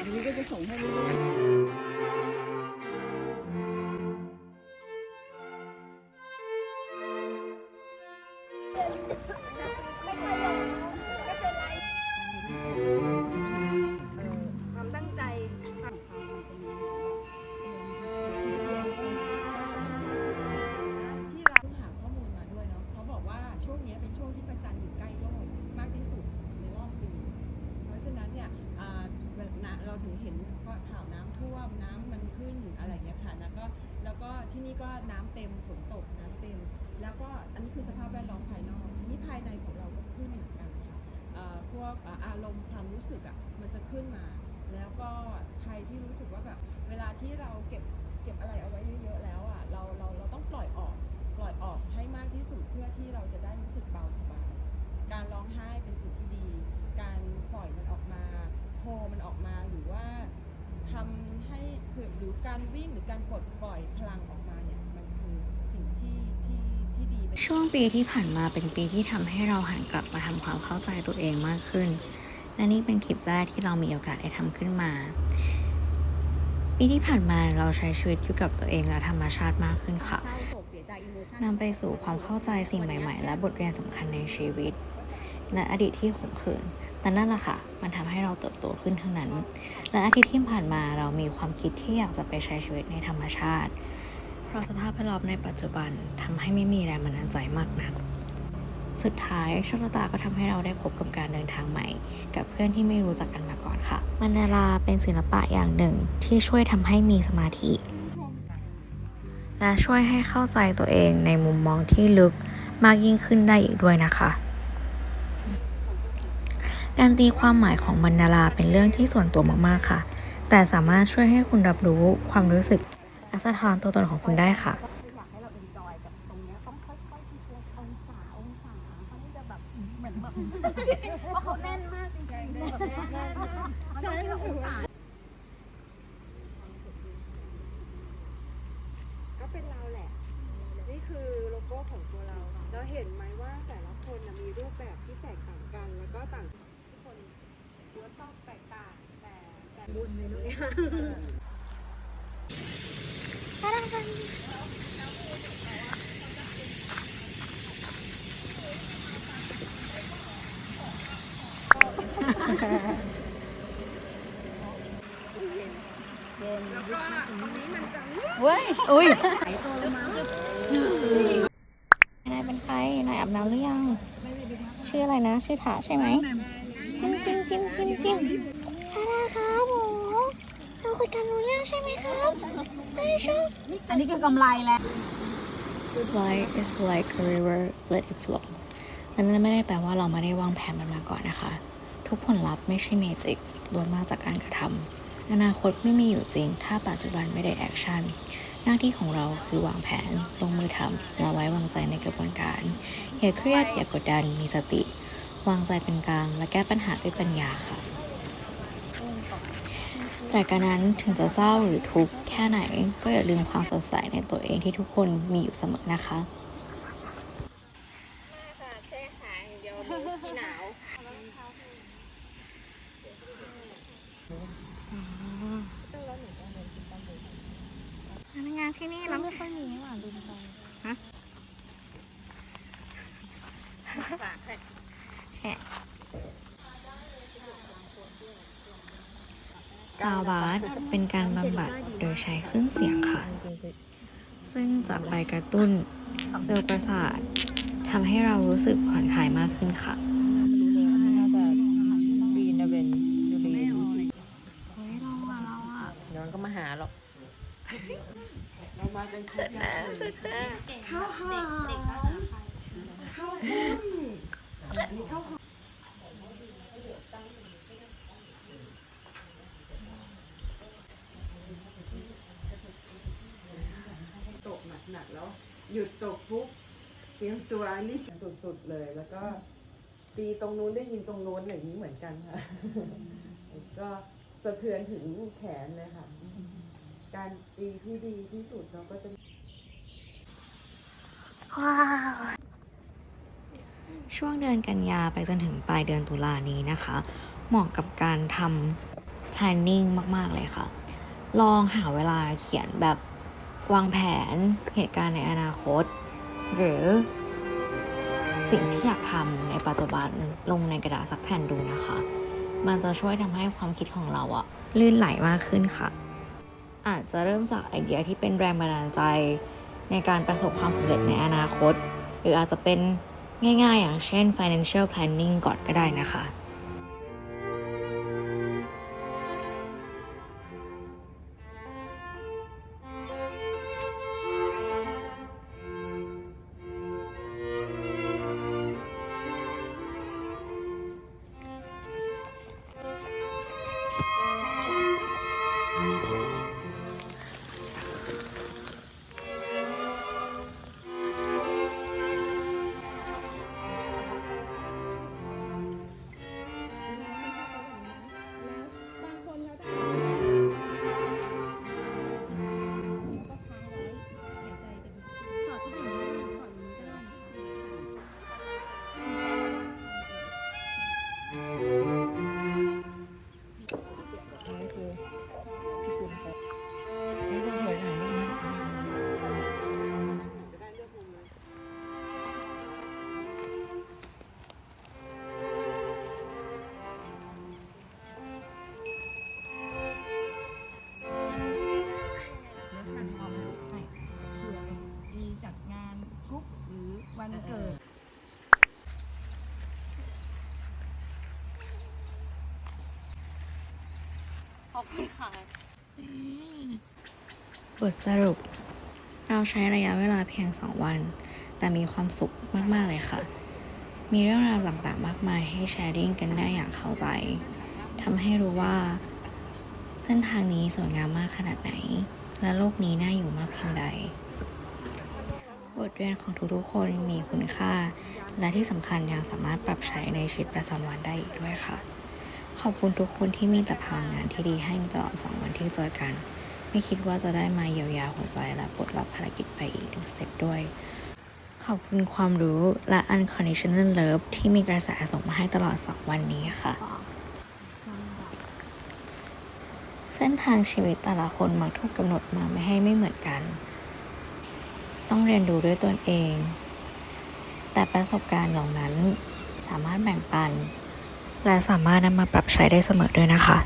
อันนี้ก็จะส่งให้ ที่นี่ก็น้ำเต็มฝนตกน้ำเต็ม แล้วก็อันนี้คือสภาพแวดล้อมภายนอกทีนี้ภายในของเราก็ขึ้นเหมือนกันค่ะเอ่อพวกอ่าอารมณ์ความรู้สึกอะมันจะขึ้นมา แล้วก็ใครที่รู้สึกว่าแบบเวลาที่เราเก็บเก็บอะไรเอาไว้เยอะๆแล้วอะเราเราเราต้องปล่อยออกปล่อยออกให้มากที่สุดเพื่อที่เราจะได้รู้สึกเบาสบายการร้องไห้เป็นสิ่งที่ดี การปล่อยมันออกมาโฮมันออกมาหรือว่า ทำให้คือหรือการวิ่งหรือการปลดปล่อยพลังออกมาเนี่ยมันคือสิ่งที่ที่ที่ดีเป็นช่วงปีที่ผ่านมาเป็นปีที่ทำให้เราหันกลับมาทำความเข้าใจตัวเองมากขึ้น และนี่เป็นคลิปแรกที่เรามีโอกาสได้ทำขึ้นมา ปีที่ผ่านมาเราใช้ชีวิตอยู่กับตัวเองและธรรมชาติมากขึ้นค่ะเศร้าโศกเสียใจอิโมชันนำไปสู่ความเข้าใจสิ่งใหม่ ๆ และบทเรียนสำคัญในชีวิต และอดีตที่ขมขื่น แต่นั่นแหละค่ะ มันทำให้เราเติบโตขึ้นทั้งนั้น และอาทิตย์ที่ผ่านมาเรามีความคิดที่อยากจะไปใช้ชีวิตในธรรมชาติ เพราะสภาพแวดล้อมในปัจจุบันทำให้ไม่มีแรงบันดาลใจมากนัก สุดท้ายโชคชะตาก็ทำให้เราได้พบกับการเดินทางใหม่ กับเพื่อนที่ไม่รู้จักกันมาก่อนค่ะมันดาราเป็นศิลปะอย่างหนึ่งที่ช่วยทำให้มีสมาธิ และช่วยให้เข้าใจตัวเองในมุมมองที่ลึกมากยิ่งขึ้นได้อีกด้วยนะคะ การตีความหมายของบรรณาราเป็นเรื่องที่ส่วนตัวมากๆค่ะ แต่สามารถช่วยให้คุณรับรู้ความรู้สึกและสะท้อนตัวตนของคุณได้ค่ะอยากให้เราเอนจอยกับตรงเนี้ยต้องค่อยๆทีละองศาองศาเขานี่จะแบบเหมือนแบบเพราะเขาแน่นมากจริงๆแบบแน่นมากใช่รู้สึกว่าก็เป็นเราแหละ นี่คือโลโก้ของตัวเรา เราเห็นไหมว่าแต่ละคนมีรูปแบบที่แตกต่างกันแล้วก็ต่าง ล้วนต้องแตกต่างแต่แต่บุญเลยแล้วก็ตรงนี้มันจะเว้ย อุ้ยไหลตัวลงมานายเป็นใครนายอาบน้ำหรือยัง ชื่ออะไรนะ ชื่อถาใช่ไหม จิ้มจิ้มจิ้มจิ้มจิ้มทาราครับหมูเราคุยกันรู้เรื่องใช่ไหมครับได้ชอบอันนี้คือกำไรแล้ว Life is like a river let it flow และนั่นไม่ได้แปลว่าเราไม่ได้วางแผนมันมาก่อนนะคะ ทุกผลลัพธ์ไม่ใช่เมจิกล้วนมาจากการกระทำอนาคตไม่มีอยู่จริง ถ้าปัจจุบันไม่ได้แอคชั่นหน้าที่ของเราคือวางแผน ลงมือทำและไว้วางใจในกระบวนการ อย่าเครียดอย่ากดดันมีสติ วางใจเป็นกลาง และแก้ปัญหาด้วยปัญญาค่ะจากการนั้นถึงจะเศร้าหรือทุกข์แค่ไหนก็อย่าลืมความสดใสในตัวเองที่ทุกคนมีอยู่เสมอนะคะค่ะแช่ขาอย่างเดียวมีที่หนาวพนักงานที่นี่รับไม่ค่อยมีหว่าดูไปฮะ ซาวบาสเป็นการบำบัดโดยใช้เครื่องเสียงค่ะ ซึ่งจะไปกระตุ้นเซลล์ประสาททำให้เรารู้สึกผ่อนคลายมากขึ้นค่ะดีนะเวนดูดีเฮ้ยเราอะเราอะเดี๋ยวมันก็มาหาหรอกเรามาเป็นครบแล้วข้าวหอมข้าวปุ้นมีข้าวหอม ตกหนักๆแล้ว หยุดตกปุ๊บเตรียมตัวรีบสุดๆเลย แล้วก็ตีตรงนู้นได้ยินตรงโน้นอย่างนี้เหมือนกันค่ะ ก็สะเทือนถึงแขนเลยค่ะ การตีที่ดีที่สุดเราก็จะ ว้า ช่วงเดือนกันยาไปจนถึงปลายเดือนตุลานี้นะคะ เหมาะกับการทำ planning มาก ๆ เลยค่ะ ลองหาเวลาเขียนแบบวางแผนเหตุการณ์ในอนาคต หรือสิ่งที่อยากทำในปัจจุบันลงในกระดาษสักแผ่นดูนะคะ มันจะช่วยทำให้ความคิดของเราอะลื่นไหลมากขึ้นค่ะ อาจจะเริ่มจากไอเดียที่เป็นแรงบันดาลใจในการประสบความสำเร็จในอนาคต หรืออาจจะเป็น ง่ายๆ อย่างเช่น financial planning ก่อนก็ได้นะคะ มี อบคุณค่ะ บทสรุป เราใช้ระยะเวลาเพียง 2 วัน แต่มีความสุขมาก ๆ เลยค่ะ มีเรื่องราวต่างๆ มากมายให้แชร์ริ่งกันได้อย่างเข้าใจทำให้รู้ว่า เส้นทางนี้สวยงามมากขนาดไหน และโลกนี้น่าอยู่มากเพียงใด บทเรียนของทุกๆคนมีคุณค่า และที่สำคัญยังสามารถปรับใช้ในชีวิตประจำวันได้อีกด้วยค่ะ ขอบคุณทุกคนที่มีแต่พลังงานที่ดีให้ตลอดสองวันที่เจอกัน ไม่คิดว่าจะได้มาเยียวยาหัวใจและปลดล็อกภารกิจไปอีกหนึ่งสเต็ปด้วย ขอบคุณความรู้และ unconditional love ที่มีกระแสส่งมาให้ตลอด2วันนี้ค่ะ เส้นทางชีวิตแต่ละคนมักถูกกำหนดมาไม่ให้ไม่เหมือนกัน ต้องเรียนรู้ด้วยตนเอง แต่ประสบการณ์เหล่านั้นสามารถแบ่งปัน และสามารถนำมาปรับใช้ได้เสมอด้วยนะคะ